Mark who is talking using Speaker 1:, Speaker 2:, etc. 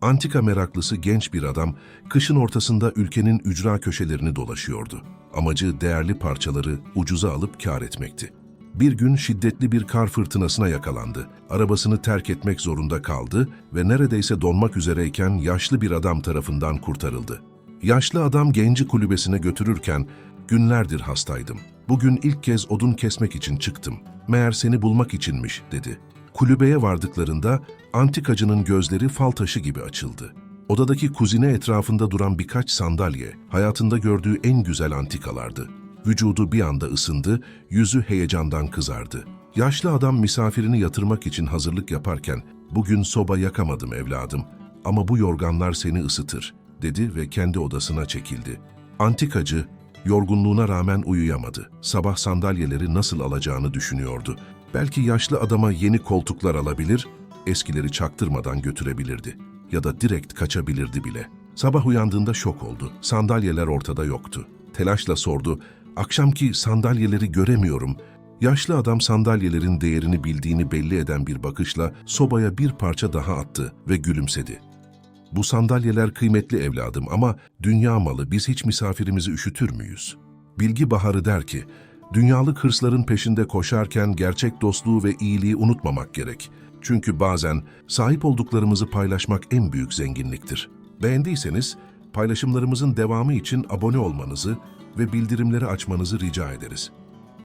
Speaker 1: Antika meraklısı genç bir adam, kışın ortasında ülkenin ücra köşelerini dolaşıyordu. Amacı değerli parçaları ucuza alıp kâr etmekti. Bir gün şiddetli bir kar fırtınasına yakalandı. Arabasını terk etmek zorunda kaldı ve neredeyse donmak üzereyken yaşlı bir adam tarafından kurtarıldı. Yaşlı adam genci kulübesine götürürken, günlerdir hastaydım. Bugün ilk kez odun kesmek için çıktım. Meğer seni bulmak içinmiş, dedi. Kulübeye vardıklarında antikacının gözleri fal taşı gibi açıldı. Odadaki kuzine etrafında duran birkaç sandalye, hayatında gördüğü en güzel antikalardı. Vücudu bir anda ısındı, yüzü heyecandan kızardı. Yaşlı adam misafirini yatırmak için hazırlık yaparken, ''Bugün soba yakamadım evladım ama bu yorganlar seni ısıtır.'' dedi ve kendi odasına çekildi. Antikacı, yorgunluğuna rağmen uyuyamadı. Sabah sandalyeleri nasıl alacağını düşünüyordu. Belki yaşlı adama yeni koltuklar alabilir, eskileri çaktırmadan götürebilirdi. Ya da direkt kaçabilirdi bile. Sabah uyandığında şok oldu. Sandalyeler ortada yoktu. Telaşla sordu, akşamki sandalyeleri göremiyorum. Yaşlı adam sandalyelerin değerini bildiğini belli eden bir bakışla sobaya bir parça daha attı ve gülümsedi. Bu sandalyeler kıymetli evladım ama dünya malı biz hiç misafirimizi üşütür müyüz? Bilgi Baharı der ki, dünyalık hırsların peşinde koşarken gerçek dostluğu ve iyiliği unutmamak gerek. Çünkü bazen sahip olduklarımızı paylaşmak en büyük zenginliktir. Beğendiyseniz paylaşımlarımızın devamı için abone olmanızı ve bildirimleri açmanızı rica ederiz.